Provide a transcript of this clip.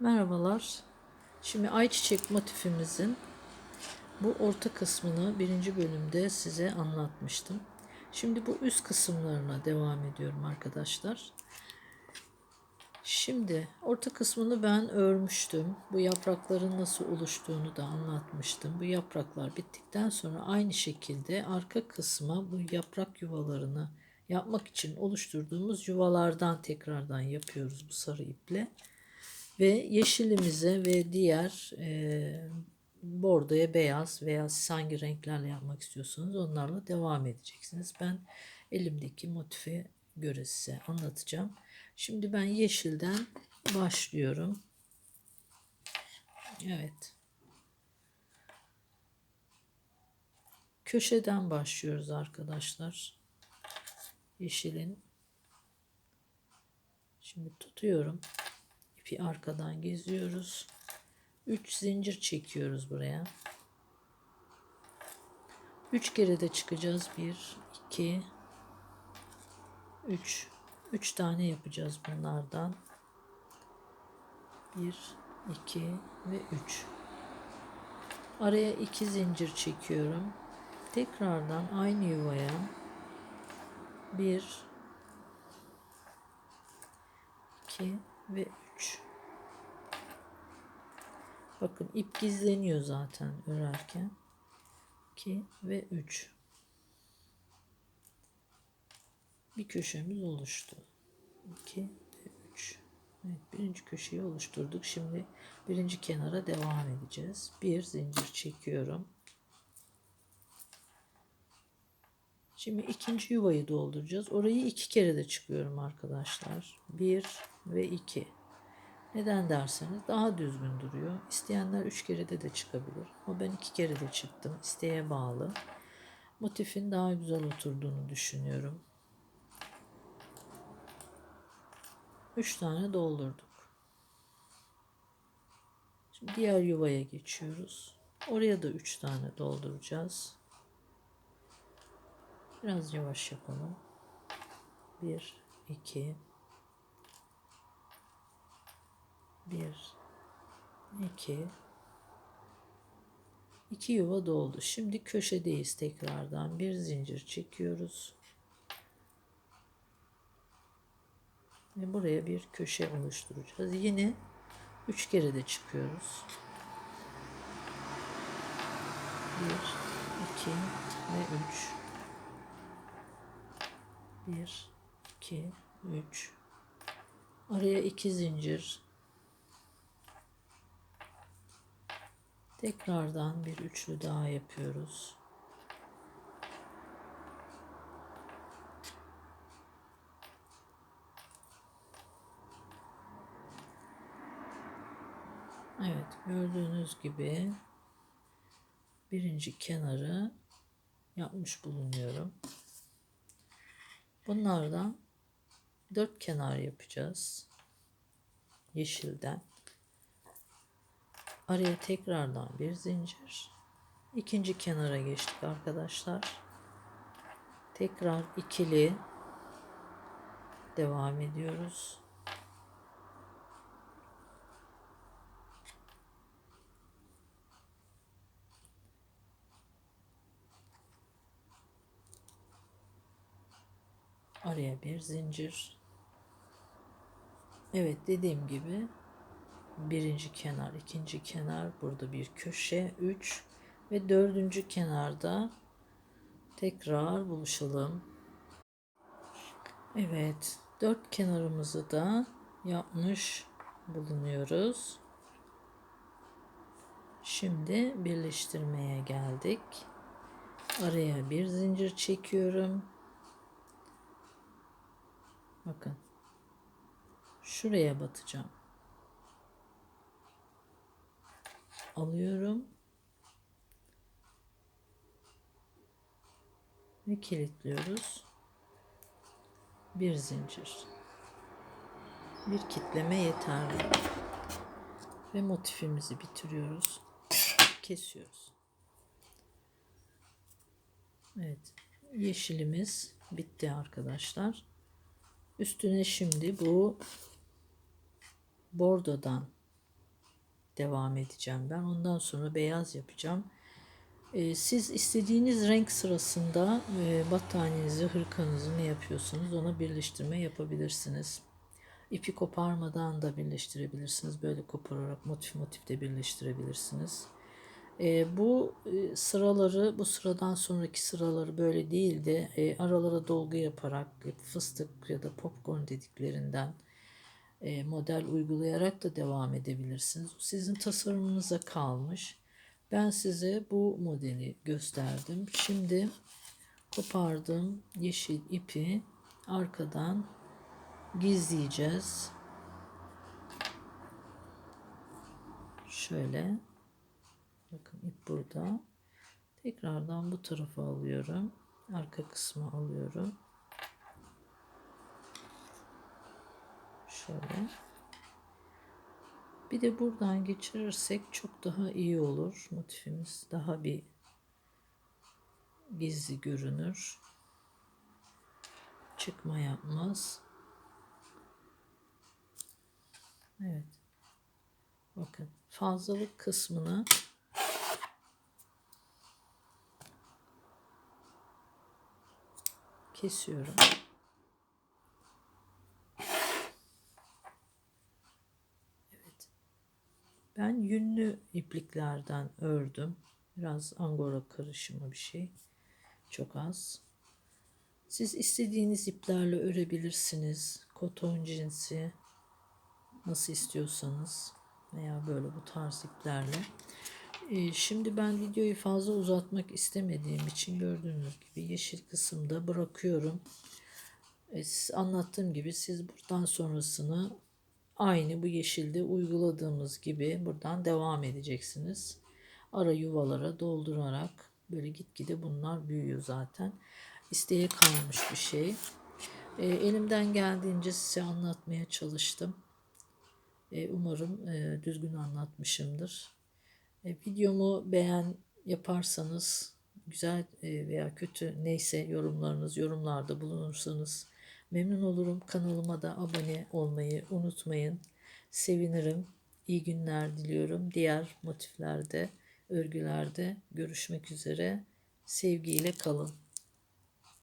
Merhabalar. Şimdi ayçiçek motifimizin bu orta kısmını birinci bölümde size anlatmıştım. Şimdi bu üst kısımlarına devam ediyorum arkadaşlar. Şimdi orta kısmını ben örmüştüm. Bu yaprakların nasıl oluştuğunu da anlatmıştım. Bu yapraklar bittikten sonra aynı şekilde arka kısma bu yaprak yuvalarını yapmak için oluşturduğumuz yuvalardan tekrardan yapıyoruz bu sarı iple. Ve yeşilimize ve diğer e, bordoya beyaz veya siz hangi renklerle yapmak istiyorsanız onlarla devam edeceksiniz. Ben elimdeki motife göre size anlatacağım. Şimdi ben yeşilden başlıyorum. Evet. Köşeden başlıyoruz arkadaşlar. Yeşilin. Şimdi tutuyorum. İpi arkadan geziyoruz. 3 zincir çekiyoruz buraya. 3 kere de çıkacağız. 1 2 3 3 tane yapacağız bunlardan. 1 2 ve 3. Araya 2 zincir çekiyorum. Tekrardan aynı yuvaya 1 2 ve 3. Bakın ip gizleniyor zaten örerken. 2 ve 3. Bir köşemiz oluştu. 2 ve 3. Evet, birinci köşeyi oluşturduk. Şimdi birinci kenara devam edeceğiz. Bir zincir çekiyorum. Şimdi ikinci yuvayı dolduracağız. Orayı iki kere de çıkıyorum arkadaşlar. Bir ve iki. Neden derseniz daha düzgün duruyor. İsteyenler üç kere de de çıkabilir. Ama ben iki kere de çıktım. İsteğe bağlı. Motifin daha güzel oturduğunu düşünüyorum. Üç tane doldurduk. Şimdi diğer yuvaya geçiyoruz. Oraya da üç tane dolduracağız. Biraz yavaş yapalım. Bir, iki, bir, iki, iki yuva doldu. Şimdi köşedeyiz tekrardan. Bir zincir çekiyoruz. Ve buraya bir köşe oluşturacağız. Yine üç kere de çıkıyoruz. Bir, iki ve üç. 1 2 3 araya iki zincir. Tekrardan bir üçlü daha yapıyoruz. Evet gördüğünüz gibi birinci kenarı yapmış bulunuyorum. Bunlardan dört kenar yapacağız. Yeşilden. Araya tekrardan bir zincir. İkinci kenara geçtik arkadaşlar. Tekrar ikili devam ediyoruz. Araya bir zincir. Evet dediğim gibi birinci kenar, ikinci kenar, burada bir köşe, üç ve dördüncü kenarda tekrar buluşalım. Evet, dört kenarımızı da yapmış bulunuyoruz. Şimdi birleştirmeye geldik. Araya bir zincir çekiyorum. Bakın. Şuraya batacağım. Alıyorum. Ve kilitliyoruz. Bir zincir. Bir kitleme yeterli. Ve motifimizi bitiriyoruz. Kesiyoruz. Evet. Yeşilimiz bitti arkadaşlar. Üstüne şimdi bu bordodan devam edeceğim ben. Ondan sonra beyaz yapacağım. Ee, siz istediğiniz renk sırasında e, battaniyenizi, hırkanızı ne yapıyorsanız ona birleştirme yapabilirsiniz. İpi koparmadan da birleştirebilirsiniz. Böyle kopararak motif motif de birleştirebilirsiniz. E, bu e, sıraları, bu sıradan sonraki sıraları böyle değil de e, aralara dolgu yaparak fıstık ya da popcorn dediklerinden e, model uygulayarak da devam edebilirsiniz. Sizin tasarımınıza kalmış. Ben size bu modeli gösterdim. Şimdi kopardım yeşil ipi arkadan gizleyeceğiz. Şöyle. Bakın ip burada. Tekrardan bu tarafa alıyorum. Arka kısmı alıyorum. Şöyle. Bir de buradan geçirirsek çok daha iyi olur. Motifimiz daha bir gizli görünür. Çıkma yapmaz. Evet. Bakın fazlalık kısmını kesiyorum. Evet. Ben yünlü ipliklerden ördüm. Biraz angora karışımı bir şey. Çok az. Siz istediğiniz iplerle örebilirsiniz. Koton cinsi nasıl istiyorsanız veya böyle bu tarz iplerle. Ee, şimdi ben videoyu fazla uzatmak istemediğim için gördüğünüz gibi yeşil kısımda bırakıyorum. Ee, anlattığım gibi siz buradan sonrasını aynı bu yeşilde uyguladığımız gibi buradan devam edeceksiniz. Ara yuvalara doldurarak böyle gitgide bunlar büyüyor zaten. İsteğe kalmış bir şey. Ee, elimden geldiğince size anlatmaya çalıştım. Umarım e, düzgün anlatmışımdır. E, videomu beğen yaparsanız güzel e, veya kötü neyse yorumlarınız yorumlarda bulunursanız memnun olurum. Kanalıma da abone olmayı unutmayın. Sevinirim. İyi günler diliyorum. Diğer motiflerde, örgülerde görüşmek üzere. Sevgiyle kalın.